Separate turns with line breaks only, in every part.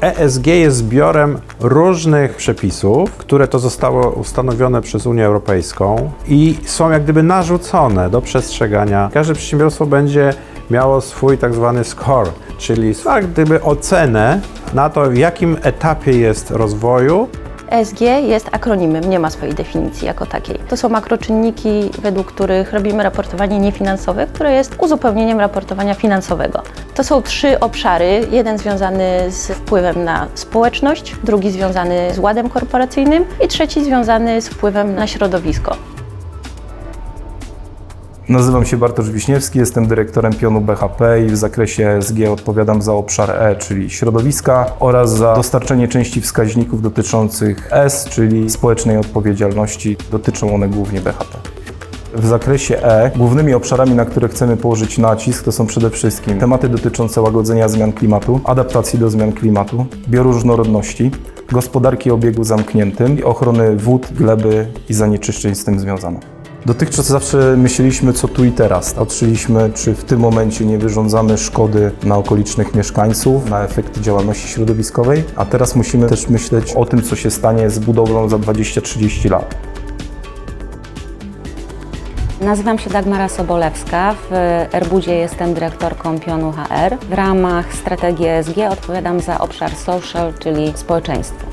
ESG jest zbiorem różnych przepisów, które to zostało ustanowione przez Unię Europejską i są jak gdyby narzucone do przestrzegania. Każde przedsiębiorstwo będzie miało swój tak zwany score, czyli jak gdyby ocenę na to, w jakim etapie jest rozwoju
ESG jest akronimem, nie ma swojej definicji jako takiej. To są makroczynniki, według których robimy raportowanie niefinansowe, które jest uzupełnieniem raportowania finansowego. To są trzy obszary. Jeden związany z wpływem na społeczność, drugi związany z ładem korporacyjnym i trzeci związany z wpływem na środowisko.
Nazywam się Bartosz Wiśniewski, jestem dyrektorem pionu BHP i w zakresie ESG odpowiadam za obszar E, czyli środowiska oraz za dostarczenie części wskaźników dotyczących S, czyli społecznej odpowiedzialności. Dotyczą one głównie BHP. W zakresie E głównymi obszarami, na które chcemy położyć nacisk, to są przede wszystkim tematy dotyczące łagodzenia zmian klimatu, adaptacji do zmian klimatu, bioróżnorodności, gospodarki o obiegu zamkniętym i ochrony wód, gleby i zanieczyszczeń z tym związanych. Dotychczas zawsze myśleliśmy, co tu i teraz. Patrzyliśmy, czy w tym momencie nie wyrządzamy szkody na okolicznych mieszkańców, na efekty działalności środowiskowej, a teraz musimy też myśleć o tym, co się stanie z budowlą za 20-30 lat.
Nazywam się Dagmara Sobolewska. W Erbudzie jestem dyrektorką pionu HR. W ramach strategii ESG odpowiadam za obszar social, czyli społeczeństwo.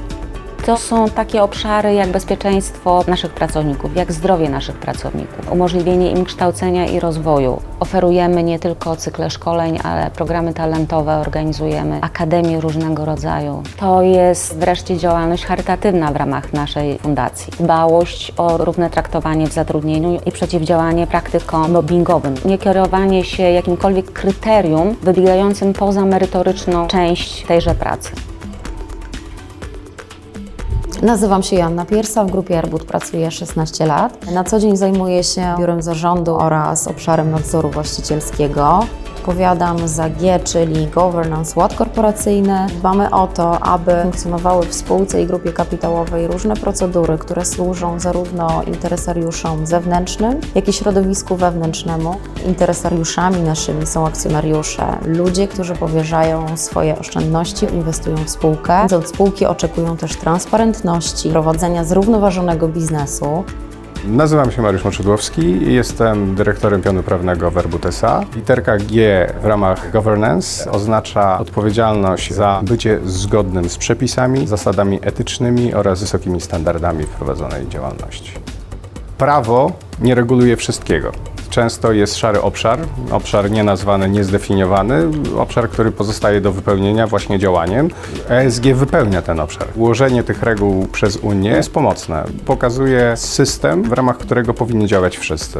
To są takie obszary jak bezpieczeństwo naszych pracowników, jak zdrowie naszych pracowników, umożliwienie im kształcenia i rozwoju. Oferujemy nie tylko cykle szkoleń, ale programy talentowe organizujemy, akademie różnego rodzaju. To jest wreszcie działalność charytatywna w ramach naszej fundacji. Dbałość o równe traktowanie w zatrudnieniu i przeciwdziałanie praktykom mobbingowym. Nie kierowanie się jakimkolwiek kryterium wybiegającym poza merytoryczną część tejże pracy.
Nazywam się Joanna Piersa, w grupie Airbud pracuję 16 lat. Na co dzień zajmuję się biurem zarządu oraz obszarem nadzoru właścicielskiego. Odpowiadam za G, czyli Governance Ład Korporacyjny. Dbamy o to, aby funkcjonowały w spółce i grupie kapitałowej różne procedury, które służą zarówno interesariuszom zewnętrznym, jak i środowisku wewnętrznemu. Interesariuszami naszymi są akcjonariusze, ludzie, którzy powierzają swoje oszczędności, inwestują w spółkę. Spółki oczekują też transparentności, prowadzenia zrównoważonego biznesu.
Nazywam się Mariusz Moczydłowski jestem dyrektorem pionu prawnego Verbut S.A. Literka G w ramach governance oznacza odpowiedzialność za bycie zgodnym z przepisami, zasadami etycznymi oraz wysokimi standardami prowadzonej działalności. Prawo nie reguluje wszystkiego. Często jest szary obszar, obszar nienazwany, niezdefiniowany, obszar, który pozostaje do wypełnienia właśnie działaniem. ESG wypełnia ten obszar. Ułożenie tych reguł przez Unię jest pomocne. Pokazuje system, w ramach którego powinni działać wszyscy.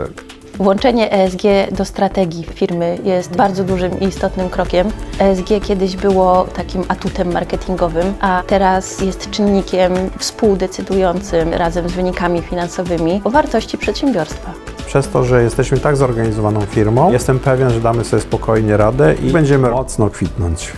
Włączenie ESG do strategii firmy jest bardzo dużym i istotnym krokiem. ESG kiedyś było takim atutem marketingowym, a teraz jest czynnikiem współdecydującym razem z wynikami finansowymi o wartości przedsiębiorstwa.
Przez to, że jesteśmy tak zorganizowaną firmą, jestem pewien, że damy sobie spokojnie radę i będziemy mocno kwitnąć.